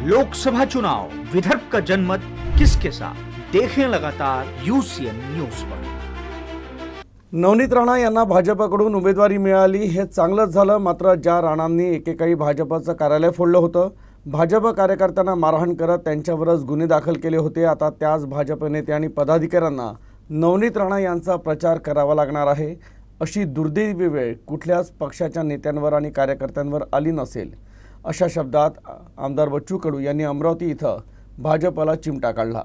लोकसभा चुनाव विदर्भ का जनमत किसके साथ? देखें लगातार यूसीएन न्यूज पर। नवनीत राणा यांना भाजपाकडून उमेदवारी मिळाली हे चांगलंच झालं मात्र ज्या राणांनी एकेकाळी भाजपचं कार्यालय फोडलं होतं भाजप कार्यकर्त्यांना मारहाण करत त्यांच्यावरच गुन्हे दाखल केले होते. आता त्याच भाजप नेते आणि पदाधिकाऱ्यांना नवनीत राणा यांचा प्रचार करावा लागणार आहे अशी दुर्दैवी वेळ कुठल्याच पक्षाच्या नेत्यांवर आणि कार्यकर्त्यांवर आली नसेल. अशा शब्दात आमदार बच्चू कडू यांनी अमरावती इथं भाजपला चिमटा काढला.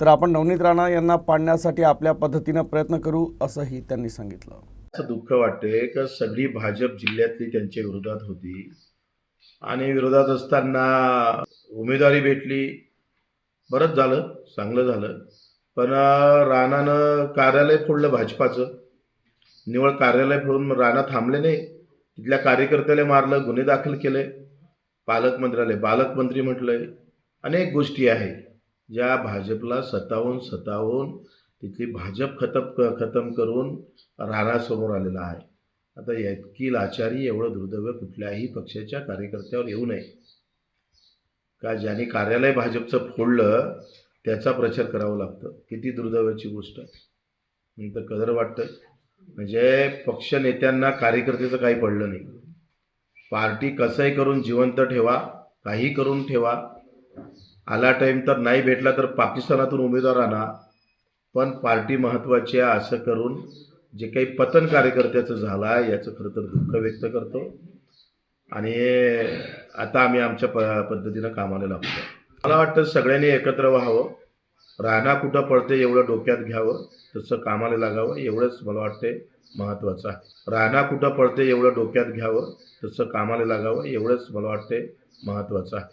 तर आपण नवनीत राणा यांना पाडण्यासाठी आपल्या पद्धतीनं प्रयत्न करू असंही त्यांनी सांगितलं. असं दुःख वाटते का सगळी भाजप जिल्ह्यातली त्यांच्या विरोधात होती. आणि विरोधात असताना उमेदवारी भेटली. बरंच झालं चांगलं झालं. पण राणानं कार्यालय फोडलं भाजपाचं. निवळ कार्यालय फोडून राणा थांबले नाही. तिथल्या कार्यकर्त्याला मारलं गुन्हे दाखल केले. पालकमंत्रालय पालकमंत्री म्हटलंय अनेक गोष्टी आहे. ज्या भाजपला सतावून सतावून तिथली भाजप खतम खतम करून राणासमोर आलेला आहे. आता इतकी लाचारी एवढं दुर्दैव कुठल्याही पक्षाच्या कार्यकर्त्यावर येऊ नये. का ज्यांनी कार्यालय भाजपचं फोडलं त्याचा प्रचार करावा लागतं. किती दुर्दैवाची गोष्ट. आहे कदर वाटतं म्हणजे पक्ष नेत्यांना कार्यकर्त्याचं काही पडलं नाही. पार्टी कसंही करून जिवंत ठेवा काही करून ठेवा. आला टाईम तर नाही भेटला तर पाकिस्तानातून उमेदवार आणा. पण पार्टी महत्त्वाची आहे असं करून जे काही पतन कार्यकर्त्याचं झालं आहे याचं खरं तर दुःख व्यक्त करतो. आणि आता आम्ही आमच्या प पद्धतीनं कामाला लागतो मला वाटतं सगळ्यांनी एकत्र व्हावं. राहणा कुठं पडते एवढं डोक्यात घ्यावं तसं कामाला लागावं एवढंच मला वाटते महत्त्वाचं आहे. राहणा कुठं पडते एवढं डोक्यात घ्यावं तसं कामाला लागावं एवढंच मला वाटते महत्त्वाचं आहे.